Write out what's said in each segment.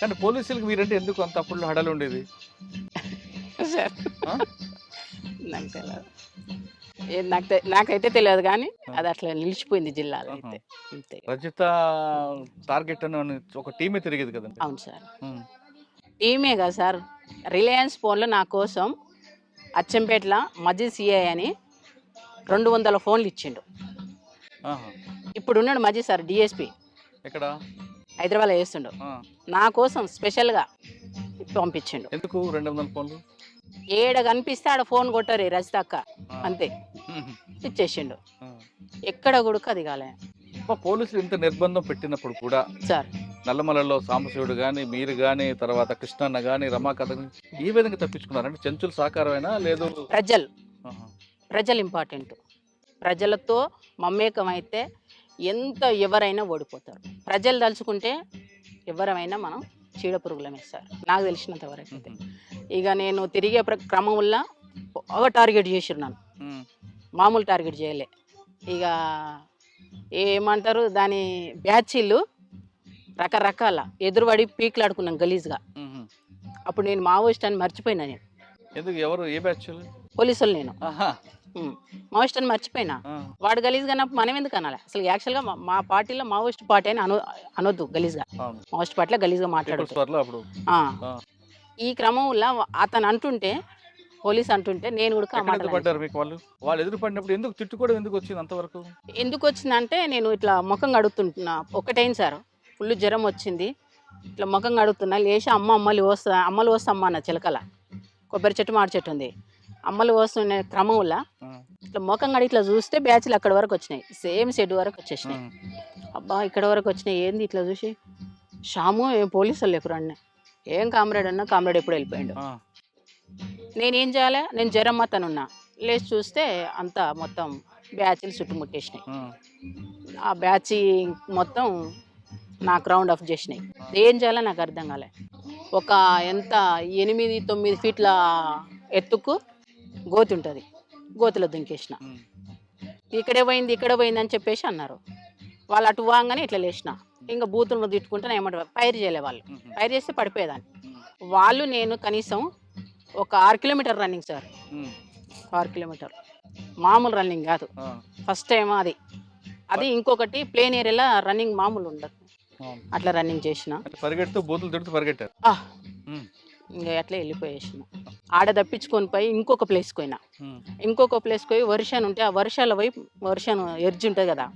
కానీ పోలీసులకు మీరంటే ఎందుకు అంత అప్పుడు హడలు ఉండేది? సార్? నాకు తెలియదు ఏ నాకు నాకైతే తెలియదు కానీ అది అట్లా నిలిచిపోయింది జిల్లాలో అయితే. రజిత టార్గెట్ అని ఒక టీమే తిరిగేది కదండి. అవును సార్. టీమే కదా సార్. రిలయన్స్ ఫోన్లో నా కోసం అచ్చంపేటల మజీ సిఐ అని రెండు వందల ఫోన్లు ఇచ్చిండు. ఇప్పుడు ఉన్నాడు మజీ సార్ డిఎస్పి. ఎక్కడ? హైదరాబాద్లో చేస్తుండు. నా కోసం స్పెషల్గా పంపించిండు ఎందుకు రెండు వందల ఫోన్లు ఏడ కనిపిస్తే ఆడ ఫోన్ కొట్టరు రజిత అక్క. అంతే. ఇచ్చేసిండు. ఎక్కడ కొడుకు అది కాలే పోలీసులు ఇంత నిర్బంధం పెట్టినప్పుడు కూడా సార్ నల్లమలలో సాంబశివుడు కానీ మీరు కానీ తర్వాత కృష్ణన్న కానీ రమాకాంత్ గాని ఈ విధంగా తప్పించుకున్నారు అంటే చెంచుల సహకారమైనా లేదు ప్రజలు. ప్రజలు ఇంపార్టెంట్ ప్రజలతో మమేకం అయితే ఎంత ఎవరైనా ఓడిపోతారు. ప్రజలు తలుచుకుంటే ఎవరైనా మనం చీడ పురుగులమే సార్ నాకు తెలిసినంత వరకు అయితే. ఇక నేను తిరిగే ప్ర క్రమంలో బాగా టార్గెట్ చేసిరు నన్ను. ఉమ్. మామూలు టార్గెట్ చేయలే. ఇక ఏమంటారు దాని బ్యాచీలు రకరకాల ఎదురుపడి పీకులాడుకున్నాం గలీజ్గా. అప్పుడు నేను మావోయిస్ట్ అని మర్చిపోయినా నేను. ఎందుకు? ఎవరు? ఏ బ్యాచ్ పోలీసులు నేను. మావోయిస్ట్ అని మర్చిపోయినా. వాడు గలీజ్గా అన్నప్పుడు మనం ఎందుకు అనాలి? అసలు యాక్చువల్గా మా- మా పార్టీలో మావోయిస్ట్ పార్టీ అని అను అనొద్దు గలీజ్గా అవును. మావోయిస్ట్ పార్టీలో అప్పుడు. ఆ. ఆ. ఈ క్రమంలో అతను అంటుంటే పోలీస్ అంటుంటే నేను కూడా పడ్డారు మీకు వాళ్ళు? వాళ్ళు ఎదురు పడినప్పుడు ఎందుకు తిట్టుకోవడం ఎందుకు వచ్చింది అంతవరకు? ఎందుకు వచ్చిందంటే నేను ఇట్లా ముఖం కడుగుతుంటున్నా ఒకటైంది సార్. ఫుల్ జ్వరం వచ్చింది. ఇట్లా ముఖం కడుగుతున్నా. లేచి అమ్మ అమ్మలు వస్తా అమ్మలు వస్తా అమ్మ అన్న చిలకల. కొబ్బరి చెట్టు మాడి చెట్టు ఉంది. అమ్మలు వస్తున్న క్రమంలో. ఇట్లా ముఖం కడి ఇట్లా చూస్తే బ్యాచ్లు అక్కడ వరకు వచ్చినాయి. సేమ్ షెడ్ వరకు వచ్చేసినాయి. అబ్బా ఇక్కడ వరకు వచ్చినాయి. ఏంది ఇట్లా చూసి? షాము ఏం పోలీసు వాళ్ళు ఎప్పుడు అన్న. ఏం కామ్రేడ్ అన్నా కామ్రేడ్ ఎప్పుడు వెళ్ళిపోయాడు. నేనేం చేయాలి? నేను జ్వరం ఉన్నా లేచి చూస్తే అంతా మొత్తం బ్యాచ్లు చుట్టుముట్టేసినాయి. ఆ. ఆ బ్యాచ్ మొత్తం నాకు రౌండ్ ఆఫ్ చేసినాయి. ఏం చేయాలో నాకు అర్థం కాలే. ఒక ఎంత? ఎనిమిది తొమ్మిది ఫీట్ల ఎత్తుకు గోతి ఉంటుంది గోతిలో దుంకేసిన. ఇక్కడే పోయింది ఇక్కడే పోయింది అని చెప్పేసి అన్నారు. వాళ్ళు అటు వాగానే ఇట్లా లేచిన. ఇంకా బూతులను తిట్టుకుంటే ఏమంటారు పైరు చేయలే వాళ్ళు. పైరు చేస్తే పడిపోయేదాన్ని. వాళ్ళు నేను కనీసం ఒక ఆరు కిలోమీటర్ రన్నింగ్ సార్. ఆరు కిలోమీటర్. మామూలు రన్నింగ్ కాదు. ఫస్ట్ టైం అది. అది ఇంకొకటి ప్లేన్ ఏరియాలో రన్నింగ్ మామూలు ఉండదు. అట్లా రన్నింగ్ చేసిన. పరిగెడుతూ బూతులు తిడుతూ పరిగెట్టారు. ఇంకా అట్లా వెళ్ళిపోయేసిన. ఆడ తప్పించుకొని పోయి ఇంకొక ప్లేస్కి పోయినా. ఇంకొక ప్లేస్కి పోయి వర్షాన్ని ఉంటే ఆ వర్షాల వైపు వర్షాన్ని ఎర్జి ఉంటుంది కదా.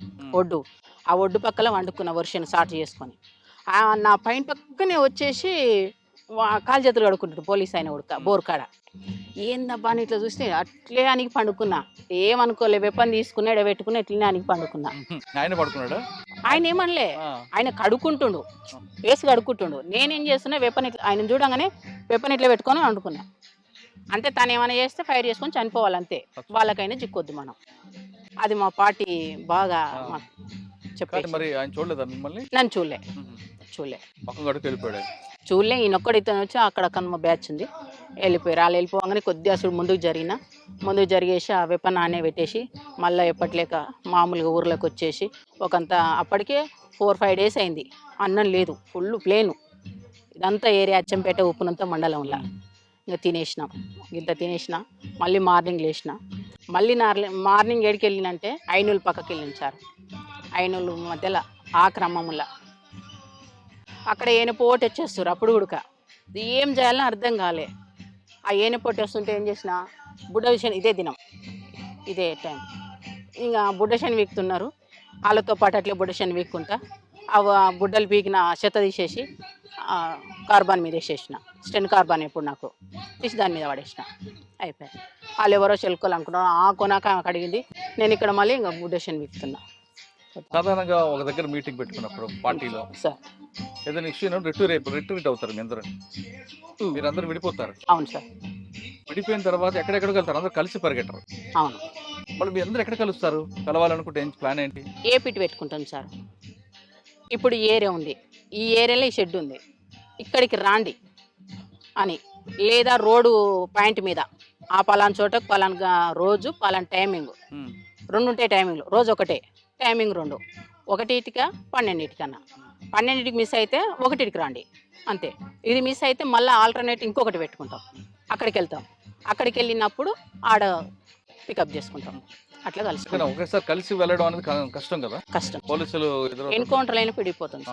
ఒడ్డు. ఆ ఒడ్డు పక్కల వండుకున్న వర్షాన్ని సాటు చేసుకొని. నా పైన పక్కనే వచ్చేసి కాలు చేతులు కడుక్కుంటాడు పోలీస్ ఆయన ఉడక బోర్కాడ. ఏందబ్బా అని ఇట్లా చూస్తే అట్లే అనికి పండుకున్నా. ఏమనుకోలే వెపన్ తీసుకుని ఎడబెట్టుకుని ఇట్లనే అనికి పండుకున్నా. ఆయన పడుకున్నాడా? ఆయన ఏమనలే. ఆయన కడుక్కుంటుండు వేసి కడుక్కుంటుండు. నేనేం చేస్తున్నా వెపన్ ఇట్లా ఆయన చూడంగానే వెపన్ ఇట్లా పెట్టుకొని వండుకున్నా. అంటే తను ఏమైనా చేస్తే ఫైర్ చేసుకొని చనిపోవాలి అంతే వాళ్ళకైనా చిక్కొద్దు మనం. అది మా పార్టీ బాగా మరి ఆయన చూడలేదా మిమ్మల్ని? నన్ను చూడలే. చూడలే. వెళ్ళిపోయాడు. చూడలే ఈయనొక్కడు ఇతను వచ్చి అక్కడ కనుమ బ్యాచ్ ఉంది. వెళ్ళిపోయారు వాళ్ళు వెళ్ళిపోగానే కొద్దిగా అసలు ముందుకు జరిగిన. ముందుకు జరిగేసి ఆ వెపన్ ఆనే పెట్టేసి మళ్ళీ ఎప్పట్లేక మామూలుగా ఊర్లోకి వచ్చేసి ఒకంత అప్పటికే ఫోర్ ఫైవ్ డేస్ అయింది. అన్నం లేదు ఫుల్ ప్లేను. ఇదంతా ఏరియా అచ్చంపేట ఉప్పునంత మండలంలో. ఇంకా తినేసినాం. ఇంత తినేసిన. మళ్ళీ మార్నింగ్ లేచిన మళ్ళీ నార్లే మార్నింగ్ ఏడికి వెళ్ళినంటే ఐనూలు పక్కకి వెళ్ళించారు ఐనూలు మధ్యలో ఆ క్రమంలో అక్కడ ఏనుపోటు వచ్చేస్తారు అప్పుడు ఉడక ఏం చేయాలని అర్థం కాలే. ఆ ఏనుపోటు వస్తుంటే ఏం చేసిన బుడ్డ విషయం ఇదే దినం. ఇదే టైం. ఇంకా బుడ్డ శని వీక్తున్నారు. వాళ్ళతో పాటు అట్లే బుడ్డ శని వీక్కుంటా. అవి ఆ బుడ్డలు పీకిన చెత్త తీసేసి కార్బాన్ మీద వేసేసిన. స్టెన్ కార్బాన్ ఎప్పుడు నాకు తీసి దాని మీద పడేసిన. అయిపోయింది. వాళ్ళు ఎవరో చెలుకోలు అనుకున్నారు. ఆ కొనాక ఆమెకు అడిగింది. నేను ఇక్కడ మళ్ళీ ఇంకా బుడ్డ శని వీక్తున్నా. సాధారణంగా ఒక దగ్గర మీటింగ్ పెట్టుకున్నప్పుడు పార్టీలో సార్. ఏదైనా ఇష్యూ రిటూ రేపు రిట్రీట్ అవుతారు మీ అందరూ. మీరందరూ విడిపోతారు. అవును సార్. విడిపోయిన తర్వాత ఎక్కడెక్కడికి వెళ్తారు? అందరూ కలిసి పరిగెట్టరు. అవును. మళ్ళీ మీ అందరూ ఎక్కడ కలుస్తారు? కలవాలనుకుంటే ప్లాన్ ఏంటి? ఏ పిట్ పెట్టుకుంటాం సార్? ఇప్పుడు ఈ ఏరియా ఉంది. ఈ ఏరియాలో ఈ షెడ్ ఉంది. ఇక్కడికి రాండి అని. లేదా రోడ్డు పాయింట్ మీద. ఆ పలానా చోట పలానా రోజు పలానా టైమింగ్. రెండు ఉంటాయి టైమింగ్లు. రోజు ఒకటే. టైమింగ్ రెండు. ఒకటిటిక పన్నెండింటికన్నా. పన్నెండింటికి మిస్ అయితే ఒకటిటికి రండి. అంతే. ఇది మిస్ అయితే మళ్ళీ ఆల్టర్నేట్ ఇంకొకటి పెట్టుకుంటాం. అక్కడికి వెళ్తాం అక్కడికి వెళ్ళినప్పుడు ఆడ పికప్ చేసుకుంటాం. అట్లా కలుసుకుంటాం ఒకేసారి కలిసి వెళ్ళడం అనేది కష్టం కదా? కష్టం. పోలీసులు ఎన్కౌంటర్ అయినా పిడిపోతుంది